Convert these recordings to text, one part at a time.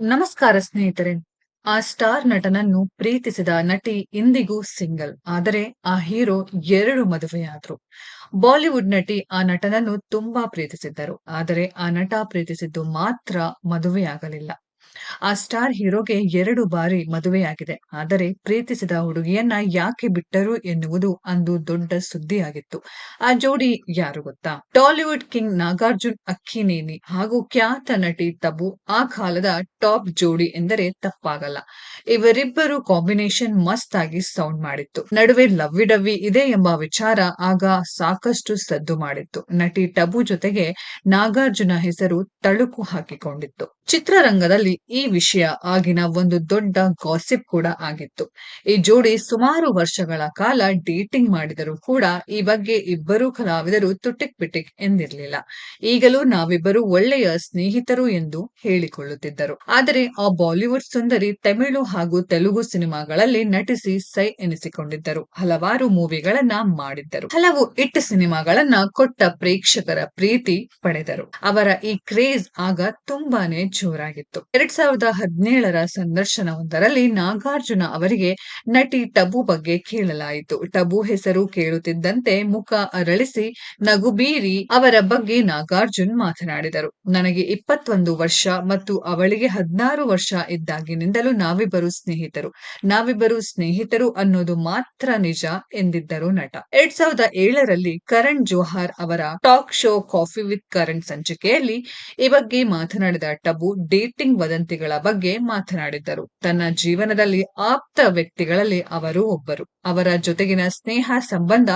ನಮಸ್ಕಾರ ಸ್ನೇಹಿತರೆ. ಆ ಸ್ಟಾರ್ ನಟನನ್ನು ಪ್ರೀತಿಸಿದ ನಟಿ ಇಂದಿಗೂ ಸಿಂಗಲ್. ಆದರೆ ಆ ಹೀರೋ ಎರಡು ಮದುವೆಯಾದ್ರು. ಬಾಲಿವುಡ್ ನಟಿ ಆ ನಟನನ್ನು ತುಂಬಾ ಪ್ರೀತಿಸಿದ್ದರು. ಆದರೆ ಆ ನಟ ಪ್ರೀತಿಸಿದ್ದು ಮಾತ್ರ ಮದುವೆಯಾಗಲಿಲ್ಲ. ಆ ಸ್ಟಾರ್ ಹೀರೋಗೆ ಎರಡು ಬಾರಿ ಮದುವೆಯಾಗಿದೆ. ಆದರೆ ಪ್ರೀತಿಸಿದ ಹುಡುಗಿಯನ್ನ ಯಾಕೆ ಬಿಟ್ಟರು ಎನ್ನುವುದು ಅಂದು ದೊಡ್ಡ ಸುದ್ದಿಯಾಗಿತ್ತು. ಆ ಜೋಡಿ ಯಾರು ಗೊತ್ತಾ? ಟಾಲಿವುಡ್ ಕಿಂಗ್ ನಾಗಾರ್ಜುನ್ ಅಕ್ಕಿನೇನಿ ಹಾಗೂ ಖ್ಯಾತ ನಟಿ ತಬು ಆ ಕಾಲದ ಟಾಪ್ ಜೋಡಿ ಎಂದರೆ ತಪ್ಪಾಗಲ್ಲ. ಇವರಿಬ್ಬರು ಕಾಂಬಿನೇಷನ್ ಮಸ್ತ್ ಆಗಿ ಸೌಂಡ್ ಮಾಡಿತ್ತು. ನಡುವೆ ಲವ್ವಿ ಡವ್ವಿ ಇದೆ ಎಂಬ ವಿಚಾರ ಆಗ ಸಾಕಷ್ಟು ಸದ್ದು ಮಾಡಿತ್ತು. ನಟಿ ಟಬು ಜೊತೆಗೆ ನಾಗಾರ್ಜುನ ಹೆಸರು ತಳುಕು ಹಾಕಿಕೊಂಡಿತ್ತು. ಚಿತ್ರರಂಗದಲ್ಲಿ ಈ ವಿಷಯ ಆಗಿನ ಒಂದು ದೊಡ್ಡ ಗಾಸಿಪ್ ಕೂಡ ಆಗಿತ್ತು. ಈ ಜೋಡಿ ಸುಮಾರು ವರ್ಷಗಳ ಕಾಲ ಡೇಟಿಂಗ್ ಮಾಡಿದರೂ ಕೂಡ ಈ ಬಗ್ಗೆ ಇಬ್ಬರು ಕಲಾವಿದರು ತುಟಿಕ್ ಪಿಟಿಕ್ ಎಂದಿರಲಿಲ್ಲ. ಈಗಲೂ ನಾವಿಬ್ಬರು ಒಳ್ಳೆಯ ಸ್ನೇಹಿತರು ಎಂದು ಹೇಳಿಕೊಳ್ಳುತ್ತಿದ್ದರು. ಆದರೆ ಆ ಬಾಲಿವುಡ್ ಸುಂದರಿ ತಮಿಳು ಹಾಗೂ ತೆಲುಗು ಸಿನಿಮಾಗಳಲ್ಲಿ ನಟಿಸಿ ಸೈ ಎನಿಸಿಕೊಂಡಿದ್ದರು. ಹಲವಾರು ಮೂವಿಗಳನ್ನ ಮಾಡಿದ್ದರು. ಹಲವು ಇಟ್ ಸಿನಿಮಾಗಳನ್ನ ಕೊಟ್ಟ ಪ್ರೇಕ್ಷಕರ ಪ್ರೀತಿ ಪಡೆದರು. ಅವರ ಈ ಕ್ರೇಜ್ ಆಗ ತುಂಬಾನೇ ಜೋರಾಗಿತ್ತು. ಎರಡ್ ಸಾವಿರದ ಹದಿನೇಳರ ಸಂದರ್ಶನವೊಂದರಲ್ಲಿ ನಾಗಾರ್ಜುನ ಅವರಿಗೆ ನಟಿ ಟಬು ಬಗ್ಗೆ ಕೇಳಲಾಯಿತು. ಟಬು ಹೆಸರು ಕೇಳುತ್ತಿದ್ದಂತೆ ಮುಖ ಅರಳಿಸಿ ನಗು ಬೀರಿ ಅವರ ಬಗ್ಗೆ ನಾಗಾರ್ಜುನ್ ಮಾತನಾಡಿದರು. ನನಗೆ ಇಪ್ಪತ್ತೊಂದು ವರ್ಷ ಮತ್ತು ಅವಳಿಗೆ ಹದಿನಾರು ವರ್ಷ ಇದ್ದಾಗಿನಿಂದಲೂ ನಾವಿಬ್ಬರು ಸ್ನೇಹಿತರು. ನಾವಿಬ್ಬರು ಸ್ನೇಹಿತರು ಅನ್ನೋದು ಮಾತ್ರ ನಿಜ ಎಂದಿದ್ದರು ನಟ. ಎರಡ್ ಸಾವಿರದ ಏಳರಲ್ಲಿ ಕರಣ್ ಜೋಹಾರ್ ಅವರ talk show coffee with Karan ಸಂಚಿಕೆಯಲ್ಲಿ ಈ ಬಗ್ಗೆ ಮಾತನಾಡಿದ ಟಬು ಡೇಟಿಂಗ್ ವದಂತಿಗಳ ಬಗ್ಗೆ ಮಾತನಾಡಿದ್ದರು. ತನ್ನ ಜೀವನದಲ್ಲಿ ಆಪ್ತ ವ್ಯಕ್ತಿಗಳಲ್ಲಿ ಅವರು ಒಬ್ಬರು. ಅವರ ಜೊತೆಗಿನ ಸ್ನೇಹ ಸಂಬಂಧ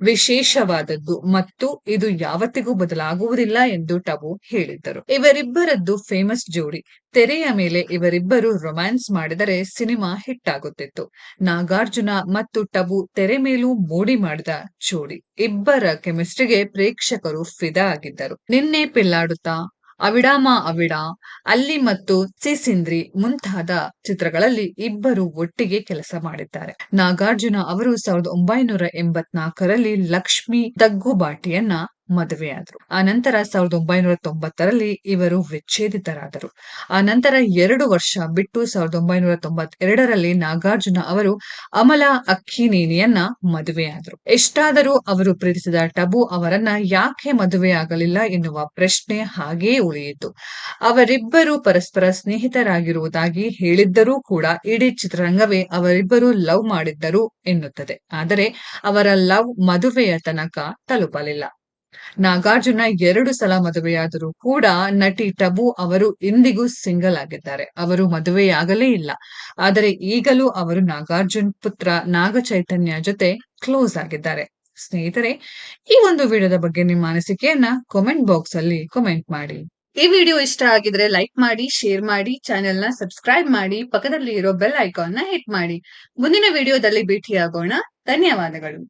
ವಿಶೇಷವಾದದ್ದು ಮತ್ತು ಇದು ಯಾವತ್ತಿಗೂ ಬದಲಾಗುವುದಿಲ್ಲ ಎಂದು ಟಬು ಹೇಳಿದ್ದರು. ಇವರಿಬ್ಬರದ್ದು ಫೇಮಸ್ ಜೋಡಿ. ತೆರೆಯ ಮೇಲೆ ಇವರಿಬ್ಬರು ರೊಮ್ಯಾನ್ಸ್ ಮಾಡಿದರೆ ಸಿನಿಮಾ ಹಿಟ್ ಆಗುತ್ತಿತ್ತು ನಾಗಾರ್ಜುನ ಮತ್ತು ಟಬು ತೆರೆ ಮೇಲೂ ಮೋಡಿ ಮಾಡಿದ ಜೋಡಿ. ಇಬ್ಬರ ಕೆಮಿಸ್ಟ್ರಿಗೆ ಪ್ರೇಕ್ಷಕರು ಫಿದಾ ಆಗಿದ್ದರು. ನಿನ್ನೆ ಪಿಲ್ಲಾಡುತ್ತಾ ಅವಿಡಾಮ ಅವಿಡ, ಅಲ್ಲಿ ಮತ್ತು ಸಿಸಿಂದ್ರಿ ಮುಂತಾದ ಚಿತ್ರಗಳಲ್ಲಿ ಇಬ್ಬರು ಒಟ್ಟಿಗೆ ಕೆಲಸ ಮಾಡಿದ್ದಾರೆ. ನಾಗಾರ್ಜುನ ಅವರು ಸಾವಿರದ ಒಂಬೈನೂರ ಎಂಬತ್ನಾಲ್ಕರಲ್ಲಿ ಲಕ್ಷ್ಮಿ ದಗ್ಗುಬಾಟಿಯನ್ನ ಮದುವೆಯಾದರು ಆ ನಂತರ ಸಾವಿರದ ಒಂಬೈನೂರ ತೊಂಬತ್ತರಲ್ಲಿ ಇವರು ವಿಚ್ಛೇದಿತರಾದರು. ಆ ನಂತರ ಎರಡು ವರ್ಷ ಬಿಟ್ಟು ಸಾವಿರದ ಒಂಬೈನೂರ ತೊಂಬತ್ತೆರಡರಲ್ಲಿ ನಾಗಾರ್ಜುನ ಅವರು ಅಮಲ ಅಕ್ಕಿನೇನಿಯನ್ನ ಮದುವೆಯಾದರು ಎಷ್ಟಾದರೂ ಅವರು ಪ್ರೀತಿಸಿದ ಟಬು ಅವರನ್ನ ಯಾಕೆ ಮದುವೆಯಾಗಲಿಲ್ಲ ಎನ್ನುವ ಪ್ರಶ್ನೆ ಹಾಗೇ ಉಳಿಯಿತು. ಅವರಿಬ್ಬರು ಪರಸ್ಪರ ಸ್ನೇಹಿತರಾಗಿರುವುದಾಗಿ ಹೇಳಿದ್ದರೂ ಕೂಡ ಇಡೀ ಚಿತ್ರರಂಗವೇ ಅವರಿಬ್ಬರು ಲವ್ ಮಾಡಿದ್ದರು ಎನ್ನುತ್ತದೆ. ಆದರೆ ಅವರ ಲವ್ ಮದುವೆಯ ತನಕ ತಲುಪಲಿಲ್ಲ. ನಾಗಾರ್ಜುನ ಎರಡು ಸಲ ಮದುವೆಯಾದರೂ ಕೂಡ ನಟಿ ಟಬು ಅವರು ಇಂದಿಗೂ ಸಿಂಗಲ್ ಆಗಿದ್ದಾರೆ. ಅವರು ಮದುವೆಯಾಗಲೇ ಇಲ್ಲ. ಆದರೆ ಈಗಲೂ ಅವರು ನಾಗಾರ್ಜುನ್ ಪುತ್ರ ನಾಗ ಚೈತನ್ಯ ಜೊತೆ ಕ್ಲೋಸ್ ಆಗಿದ್ದಾರೆ. ಸ್ನೇಹಿತರೆ, ಈ ಒಂದು ವಿಡಿಯೋದ ಬಗ್ಗೆ ನಿಮ್ಮ ಅನಿಸಿಕೆಯನ್ನ ಕಾಮೆಂಟ್ ಬಾಕ್ಸ್ ಅಲ್ಲಿ ಕಾಮೆಂಟ್ ಮಾಡಿ. ಈ ವಿಡಿಯೋ ಇಷ್ಟ ಆಗಿದ್ರೆ ಲೈಕ್ ಮಾಡಿ ಶೇರ್ ಮಾಡಿ ಚಾನೆಲ್ನ ಸಬ್ಸ್ಕ್ರೈಬ್ ಮಾಡಿ ಪಕ್ಕದಲ್ಲಿ ಇರೋ ಬೆಲ್ ಐಕಾನ್ನ ಹಿಟ್ ಮಾಡಿ. ಮುಂದಿನ ವಿಡಿಯೋದಲ್ಲಿ ಭೇಟಿಯಾಗೋಣ. ಧನ್ಯವಾದಗಳು.